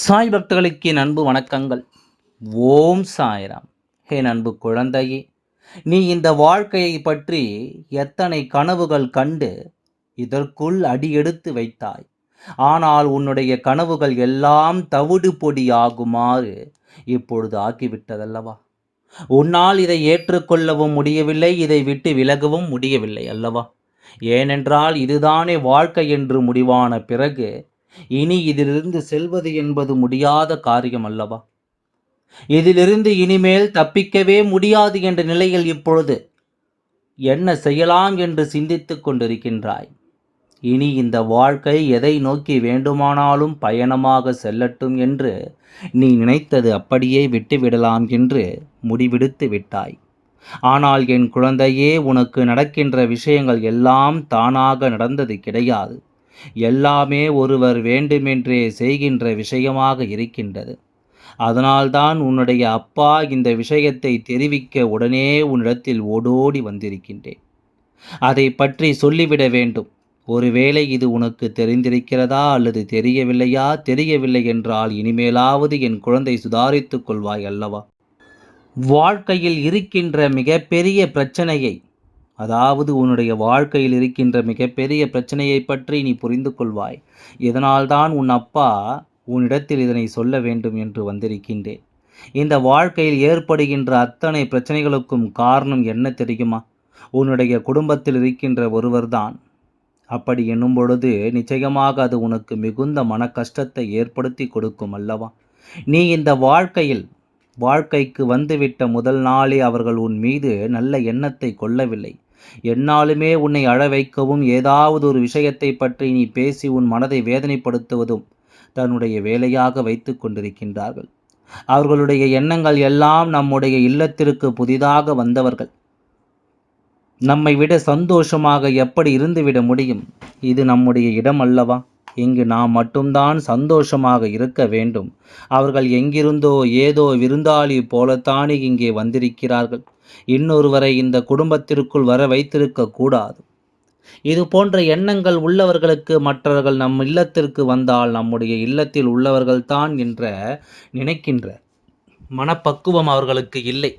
சாய் பக்தர்களுக்கு என் அன்பு வணக்கங்கள். ஓம் சாய்ராம். என் அன்பு குழந்தையே நீ இந்த வாழ்க்கையை பற்றி எத்தனை கனவுகள் கண்டு இதற்குள் அடியெடுத்து வைத்தாய். ஆனால் உன்னுடைய கனவுகள் எல்லாம் தவிடு பொடியாகுமாறு இப்பொழுது ஆக்கிவிட்டதல்லவா? உன்னால் இதை ஏற்றுக்கொள்ளவும் முடியவில்லை இதை விட்டு விலகவும் முடியவில்லை அல்லவா? ஏனென்றால் இதுதானே வாழ்க்கை என்று முடிவான பிறகு இனி இதிலிருந்து செல்வது என்பது முடியாத காரியம் அல்லவா இதிலிருந்து இனிமேல் தப்பிக்கவே முடியாது என்ற நிலையில் இப்பொழுது என்ன செய்யலாம் என்று சிந்தித்துக் கொண்டிருக்கின்றாய்? இனி இந்த வாழ்க்கை எதை நோக்கி வேண்டுமானாலும் பயணமாக செல்லட்டும் என்று நீ நினைத்தது அப்படியே விட்டுவிடலாம் என்று முடிவெடுத்து விட்டாய். ஆனால் என் குழந்தையே உனக்கு நடக்கின்ற விஷயங்கள் எல்லாம் தானாக நடந்தது கிடையாது. எல்லாமே ஒருவர் வேண்டுமென்றே செய்கின்ற விஷயமாக இருக்கின்றது. அதனால்தான் உன்னுடைய அப்பா இந்த விஷயத்தை தெரிவிக்க உடனே உன்னிடத்தில் ஓடோடி வந்திருக்கின்றேன். அதை பற்றி சொல்லிவிட வேண்டும். ஒருவேளை இது உனக்கு தெரிந்திருக்கிறதா அல்லது தெரியவில்லையா? தெரியவில்லை என்றால் இனிமேலாவது என் குழந்தை சுதாரித்துக் கொள்வாய் அல்லவா? வாழ்க்கையில் இருக்கின்ற மிகப்பெரிய பிரச்சனையை அதாவது உன்னுடைய வாழ்க்கையில் இருக்கின்ற மிகப்பெரிய பிரச்சனையை பற்றி நீ புரிந்து கொள்வாய். இதனால்தான் உன் அப்பா உன்னிடத்தில் இதனை சொல்ல வேண்டும் என்று வந்திருக்கின்றேன். இந்த வாழ்க்கையில் ஏற்படுகின்ற அத்தனை பிரச்சனைகளுக்கும் காரணம் என்ன தெரியுமா? உன்னுடைய குடும்பத்தில் இருக்கின்ற ஒருவர்தான். அப்படி என்னும் பொழுது நிச்சயமாக அது உனக்கு மிகுந்த மன கஷ்டத்தை ஏற்படுத்தி கொடுக்கும் அல்லவா? நீ இந்த வாழ்க்கையில் வாழ்க்கைக்கு வந்துவிட்ட முதல் நாளே அவர்கள் உன் மீது நல்ல எண்ணத்தை கொள்ளவில்லை. என்னாலுமே உன்னை அழ வைக்கவும் ஏதாவது ஒரு விஷயத்தை பற்றி நீ பேசி உன் மனதை வேதனைப்படுத்துவதும் தன்னுடைய வேலையாக வைத்து கொண்டிருக்கின்றார்கள். அவர்களுடைய எண்ணங்கள் எல்லாம் நம்முடைய இல்லத்திற்கு புதிதாக வந்தவர்கள். நம்மை விட சந்தோஷமாக எப்படி இருந்துவிட முடியும்? இது நம்முடைய இடம் அல்லவா? இங்கு நாம் மட்டும்தான் சந்தோஷமாக இருக்க வேண்டும். அவர்கள் எங்கிருந்தோ ஏதோ விருந்தாளி போலத்தானே இங்கே வந்திருக்கிறார்கள். இன்னொருவரை இந்த குடும்பத்திற்குள் வர வைத்திருக்க கூடாது. இது போன்ற எண்ணங்கள் உள்ளவர்களுக்கு மற்றவர்கள் நம் இல்லத்திற்கு வந்தால் நம்முடைய இல்லத்தில் உள்ளவர்கள்தான் என்ற நினைக்கின்ற மனப்பக்குவம் அவர்களுக்கு இல்லை.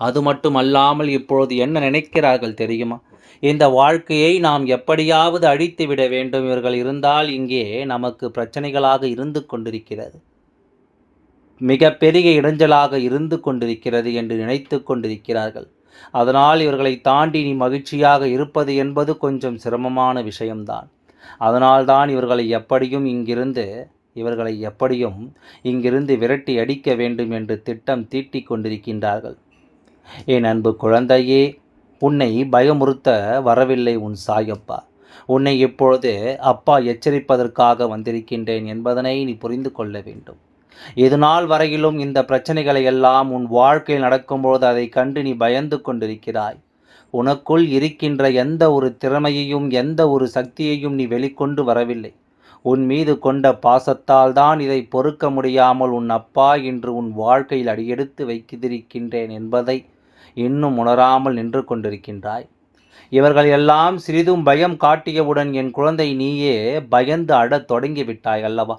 அது மட்டுமல்லாமல் இப்பொழுது என்ன நினைக்கிறார்கள் தெரியுமா? இந்த வாழ்க்கையை நாம் எப்படியாவது அழித்து விட வேண்டும். இவர்கள் இருந்தால் இங்கே நமக்கு பிரச்சனைகளாக இருந்து கொண்டிருக்கிறது. மிகப்பெரிய இடைஞ்சலாக இருந்து கொண்டிருக்கிறது என்று நினைத்து கொண்டிருக்கிறார்கள். அதனால் இவர்களை தாண்டி நீ மகிழ்ச்சியாக இருப்பது என்பது கொஞ்சம் சிரமமான விஷயம்தான். அதனால்தான் இவர்களை எப்படியும் இங்கிருந்து இவர்களை எப்படியும் இங்கிருந்து விரட்டி அடிக்க வேண்டும் என்று திட்டம் தீட்டிக் கொண்டிருக்கின்றார்கள். என் அன்பு குழந்தையே உன்னை பயமுறுத்த வரவில்லை உன் சாயப்பா. உன்னை இப்பொழுது அப்பா எச்சரிப்பதற்காக வந்திருக்கின்றேன் என்பதனை நீ புரிந்து கொள்ள வேண்டும். இதுநாள் வரையிலும் இந்த பிரச்சனைகளை எல்லாம் உன் வாழ்க்கையில் நடக்கும்போது அதை கண்டு நீ பயந்து கொண்டிருக்கிறாய். உனக்குள் இருக்கின்ற எந்த ஒரு திறமையையும் எந்த ஒரு சக்தியையும் நீ வெளிக்கொண்டு வரவில்லை. உன் மீது கொண்ட பாசத்தால் தான் இதை பொறுக்க முடியாமல் உன் அப்பா இன்று உன் வாழ்க்கையில் அடியெடுத்து வைக்கிதிருக்கின்றேன் என்பதை இன்னும் உணராமல் நின்று கொண்டிருக்கின்றாய். இவர்கள் எல்லாம் சிறிதும் பயம் காட்டியவுடன் என் குழந்தை நீயே பயந்து அடத் தொடங்கிவிட்டாய் அல்லவா?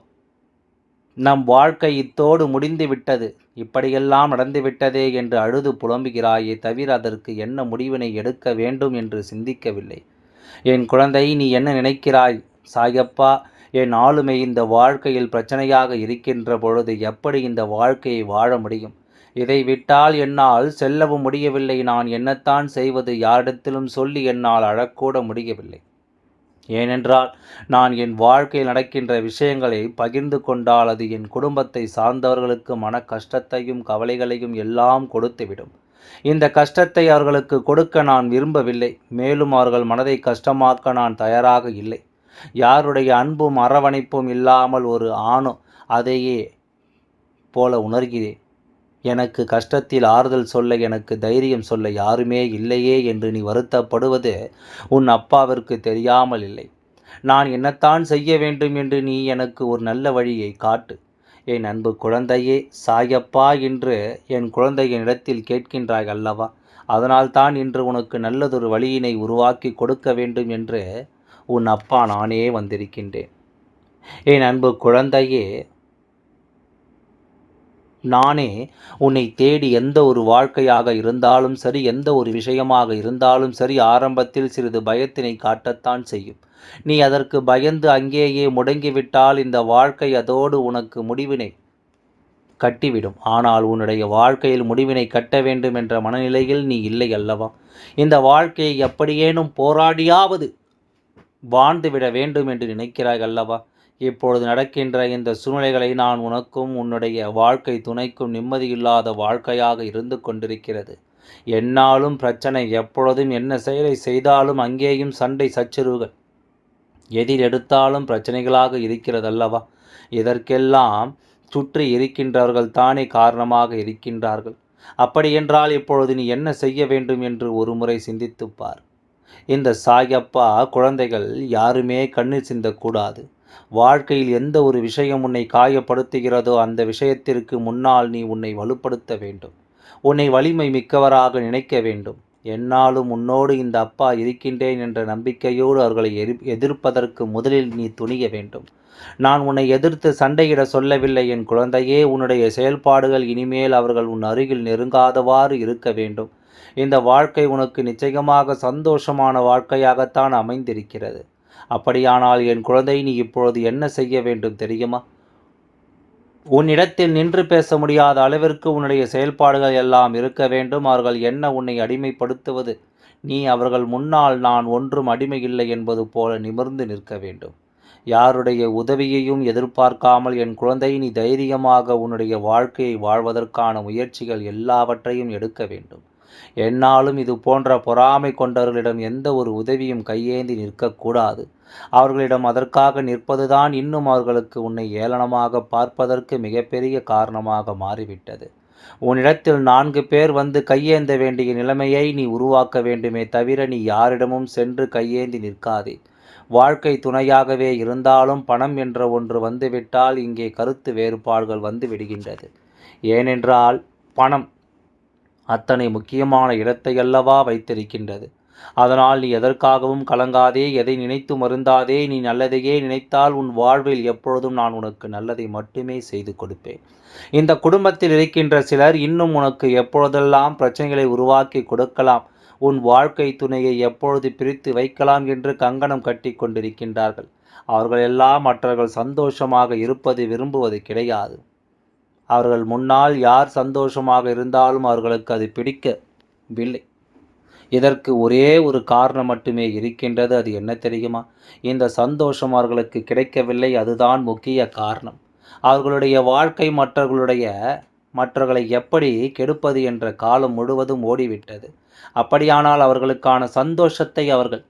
நம் வாழ்க்கை இத்தோடு முடிந்து விட்டது இப்படியெல்லாம் நடந்துவிட்டதே என்று அழுது புலம்புகிறாயே தவிர அதற்கு என்ன முடிவினை எடுக்க வேண்டும் என்று சிந்திக்கவில்லை. என் குழந்தை நீ என்ன நினைக்கிறாய்? சாயப்பா என் ஆளுமை இந்த வாழ்க்கையில் பிரச்சனையாக இருக்கின்ற பொழுது எப்படி இந்த வாழ்க்கையை வாழ முடியும்? இதை விட்டால் என்னால் செல்லவும் முடியவில்லை. நான் என்னத்தான் செய்வது யாரிடத்திலும் சொல்லி என்னால் அழக்கூட முடியவில்லை. ஏனென்றால் நான் என் வாழ்க்கையில் நடக்கின்ற விஷயங்களை பகிர்ந்து கொண்டால் அது என் குடும்பத்தை சார்ந்தவர்களுக்கு மன கஷ்டத்தையும் கவலைகளையும் எல்லாம் கொடுத்துவிடும். இந்த கஷ்டத்தை அவர்களுக்கு கொடுக்க நான் விரும்பவில்லை. மேலும் அவர்கள் மனதை கஷ்டமாக்க நான் தயாராக இல்லை. யாருடைய அன்பும் அரவணைப்பும் இல்லாமல் ஒரு ஆணும் அதையே போல உணர்கிறேன். எனக்கு கஷ்டத்தில் ஆறுதல் சொல்ல எனக்கு தைரியம் சொல்ல யாருமே இல்லையே என்று நீ வருத்தப்படுவது உன் அப்பாவிற்கு தெரியாமல் இல்லை. நான் என்னத்தான் செய்ய வேண்டும் என்று நீ எனக்கு ஒரு நல்ல வழியை காட்டு. என் அன்பு குழந்தையே சாயப்பா என்று என் குழந்தையின் இடத்தில் கேட்கின்றாய் அல்லவா? அதனால்தான் இன்று உனக்கு நல்லதொரு வழியினை உருவாக்கி கொடுக்க வேண்டும் என்று உன் அப்பா நானே வந்திருக்கின்றேன். என் அன்பு குழந்தையே நானே உன்னை தேடி எந்த ஒரு வாழ்க்கையாக இருந்தாலும் சரி எந்த ஒரு விஷயமாக இருந்தாலும் சரி ஆரம்பத்தில் சிறிது பயத்தினை காட்டத்தான் செய்யும். நீ அதற்கு பயந்து அங்கேயே முடங்கிவிட்டால் இந்த வாழ்க்கை அதோடு உனக்கு முடிவினை கட்டிவிடும். ஆனால் உன்னுடைய வாழ்க்கையில் முடிவினை கட்ட வேண்டும் என்ற மனநிலையில் நீ இல்லை அல்லவா? இந்த வாழ்க்கையை எப்படியேனும் போராடியாவது வாழ்ந்துவிட வேண்டும் என்று நினைக்கிறாய் அல்லவா? இப்பொழுது நடக்கின்ற இந்த சூழ்நிலைகளை நான் உனக்கும் உன்னுடைய வாழ்க்கை துணைக்கும் நிம்மதியில்லாத வாழ்க்கையாக இருந்து கொண்டிருக்கிறது. என்னாலும் பிரச்சனை எப்பொழுதும் என்ன செயலை செய்தாலும் அங்கேயும் சண்டை சச்சரவுகள். எதிர் எடுத்தாலும் பிரச்சனைகளாக இருக்கிறதல்லவா? இதற்கெல்லாம் சுற்றி இருக்கின்றவர்கள் தானே காரணமாக இருக்கின்றார்கள். அப்படியென்றால் இப்பொழுது நீ என்ன செய்ய வேண்டும் என்று ஒரு முறை சிந்தித்துப்பார் இந்த சாயப்பா குழந்தைகள் யாருமே கண்ணீர் சிந்தக்கூடாது. வாழ்க்கையில் எந்த ஒரு விஷயம் உன்னை காயப்படுத்துகிறதோ அந்த விஷயத்திற்கு முன்னால் நீ உன்னை வலுப்படுத்த வேண்டும். உன்னை வலிமை மிக்கவராக நினைக்க வேண்டும். என்னாலும் உன்னோடு இந்த அப்பா இருக்கின்றேன் என்ற நம்பிக்கையோடு அவர்களை எதிர்ப்பதற்கு முதலில் நீ துணிய வேண்டும். நான் உன்னை எதிர்த்து சண்டையிட சொல்லவில்லை. என் குழந்தையே உன்னுடைய செயல்பாடுகள் இனிமேல் அவர்கள் உன் அருகில் நெருங்காதவாறு இருக்க வேண்டும். இந்த வாழ்க்கை உனக்கு நிச்சயமாக சந்தோஷமான வாழ்க்கையாகத்தான் அமைந்திருக்கிறது. அப்படியானால் என் குழந்தை நீ இப்பொழுது என்ன செய்ய வேண்டும் தெரியுமா? உன்னிடத்தில் நின்று பேச முடியாத அளவிற்கு உன்னுடைய செயல்பாடுகள் எல்லாம் இருக்க வேண்டும். அவர்கள் என்ன உன்னை அடிமைப்படுத்துவது? நீ அவர்கள் முன்னால் நான் ஒன்றும் அடிமையில்லை என்பது போல நிமிர்ந்து நிற்க வேண்டும். யாருடைய உதவியையும் எதிர்பார்க்காமல் என் குழந்தை நீ தைரியமாக உன்னுடைய வாழ்க்கையை வாழ்வதற்கான முயற்சிகள் எல்லாவற்றையும் எடுக்க வேண்டும். என்னாலும் இது போன்ற பொறாமை கொண்டவர்களிடம் எந்த ஒரு உதவியும் கையேந்தி நிற்கக்கூடாது. அவர்களிடம் அதற்காக நிற்பதுதான் இன்னும் அவர்களுக்கு உன்னை ஏளனமாக பார்ப்பதற்கு மிகப்பெரிய காரணமாக மாறிவிட்டது. உன்னிடத்தில் நான்கு பேர் வந்து கையேந்த வேண்டிய நிலைமையை நீ உருவாக்க வேண்டுமே தவிர நீ யாரிடமும் சென்று கையேந்தி நிற்காதே. வாழ்க்கை துணையாகவே இருந்தாலும் பணம் என்ற ஒன்று வந்துவிட்டால் இங்கே கருத்து வேறுபாடுகள் வந்து விடுகின்றது. ஏனென்றால் பணம் அத்தனை முக்கியமான இடத்தை அல்லவா வைத்திருக்கின்றது? அதனால் நீ எதற்காகவும் கலங்காதே எதை நினைத்து மருந்தாதே நீ நல்லதையே நினைத்தால் உன் வாழ்வில் எப்பொழுதும் நான் உனக்கு நல்லதை மட்டுமே செய்து கொடுப்பேன். இந்த குடும்பத்தில் இருக்கின்ற சிலர் இன்னும் உனக்கு எப்பொழுதெல்லாம் பிரச்சனைகளை உருவாக்கி கொடுக்கலாம் உன் வாழ்க்கை துணையை எப்பொழுது பிரித்து வைக்கலாம் என்று கங்கணம் கட்டி கொண்டிருக்கின்றார்கள். அவர்கள் எல்லாம் மற்றவர்கள் சந்தோஷமாக இருப்பது விரும்புவது கிடையாது. அவர்கள் முன்னால் யார் சந்தோஷமாக இருந்தாலும் அவர்களுக்கு அது பிடிக்கவில்லை. இதற்கு ஒரே ஒரு காரணம் மட்டுமே இருக்கின்றது. அது என்ன தெரியுமா? இந்த சந்தோஷம் அவர்களுக்கு கிடைக்கவில்லை. அதுதான் முக்கிய காரணம். அவர்களுடைய வாழ்க்கை மற்றவர்களுடைய மற்றவர்களை எப்படி கெடுப்பது என்ற காலம் முழுவதும் ஓடிவிட்டது. அப்படியானால் அவர்களுக்கான சந்தோஷத்தை அவர்கள்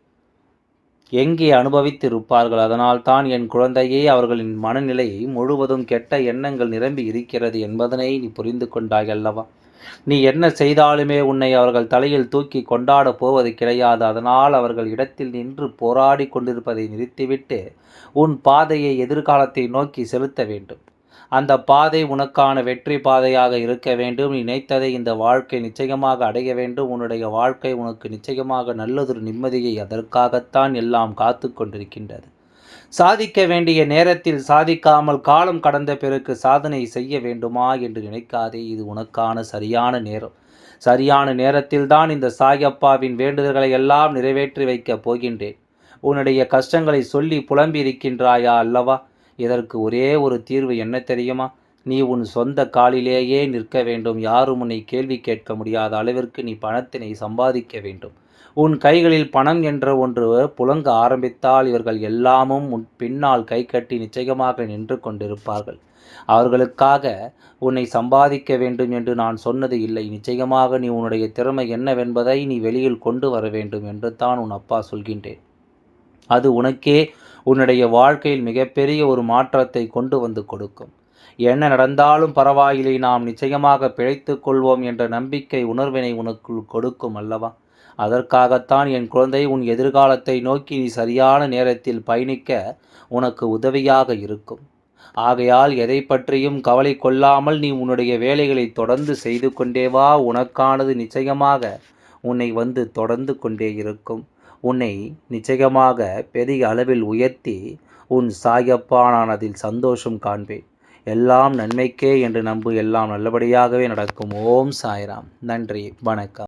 எங்கே அனுபவித்திருப்பார்கள்? அதனால் தான் என் குழந்தையே அவர்களின் மனநிலை முழுவதும் கெட்ட எண்ணங்கள் நிரம்பி இருக்கிறது என்பதனை நீ புரிந்து கொண்டாய் அல்லவா? நீ என்ன செய்தாலுமே உன்னை அவர்கள் தலையில் தூக்கி கொண்டாடப் போவது கிடையாது. அதனால் அவர்கள் இடத்தில் நின்று போராடி கொண்டிருப்பதை நிறுத்திவிட்டு உன் பாதையை எதிர்காலத்தை நோக்கி செலுத்த வேண்டும். அந்த பாதை உனக்கான வெற்றி பாதையாக இருக்க வேண்டும். நினைத்ததை இந்த வாழ்க்கை நிச்சயமாக அடைய வேண்டும். உன்னுடைய வாழ்க்கை உனக்கு நிச்சயமாக நல்லதொரு நிம்மதியை அதற்காகத்தான் எல்லாம் காத்து கொண்டிருக்கின்றது. சாதிக்க வேண்டிய நேரத்தில் சாதிக்காமல் காலம் கடந்த பிறகு சாதனை செய்ய வேண்டுமா என்று நினைக்காதே. இது உனக்கான சரியான நேரம். சரியான நேரத்தில் தான் இந்த சாயப்பாவின் வேண்டுதல்களை எல்லாம் நிறைவேற்றி வைக்கப் போகின்றேன். உன்னுடைய கஷ்டங்களை சொல்லி புலம்பி இருக்கின்றாயா அல்லவா? இதற்கு ஒரே ஒரு தீர்வு என்ன தெரியுமா? நீ உன் சொந்த காலிலேயே நிற்க வேண்டும். யாரும் உன்னை கேள்வி கேட்க முடியாத அளவிற்கு நீ பணத்தினை சம்பாதிக்க வேண்டும். உன் கைகளில் பணம் என்ற ஒன்று புலங்க ஆரம்பித்தால் இவர்கள் எல்லாமும் உன் பின்னால் கை கட்டி நிச்சயமாக நின்று கொண்டிருப்பார்கள். அவர்களுக்காக உன்னை சம்பாதிக்க வேண்டும் என்று நான் சொன்னது இல்லை. நிச்சயமாக நீ உன்னுடைய திறமை என்னவென்பதை நீ வெளியில் கொண்டு வர வேண்டும் என்று தான் உன் அப்பா சொல்கின்றேன். அது உனக்கே உன்னுடைய வாழ்க்கையில் மிகப்பெரிய ஒரு மாற்றத்தை கொண்டு வந்து கொடுக்கும். என்ன நடந்தாலும் பரவாயில்லை நாம் நிச்சயமாக பிழைத்து கொள்வோம் என்ற நம்பிக்கை உணர்வினை உனக்குள் கொடுக்கும் அல்லவா? அதற்காகத்தான் என் குழந்தை உன் எதிர்காலத்தை நோக்கி நீ சரியான நேரத்தில் பயணிக்க உனக்கு உதவியாக இருக்கும். ஆகையால் எதை பற்றியும் கவலை கொள்ளாமல் நீ உன்னுடைய வேலைகளை தொடர்ந்து செய்து கொண்டே வா. உனக்கானது நிச்சயமாக உன்னை வந்து தொடர்ந்து கொண்டே இருக்கும். உன்னை நிச்சயமாக பெரிய அளவில் உயர்த்தி உன் சாயப்பானானதில் அதில் சந்தோஷம் காண்பேன். எல்லாம் நன்மைக்கே என்று நம்பு. எல்லாம் நல்லபடியாகவே நடக்கும். ஓம் சாய்ராம். நன்றி. வணக்கம்.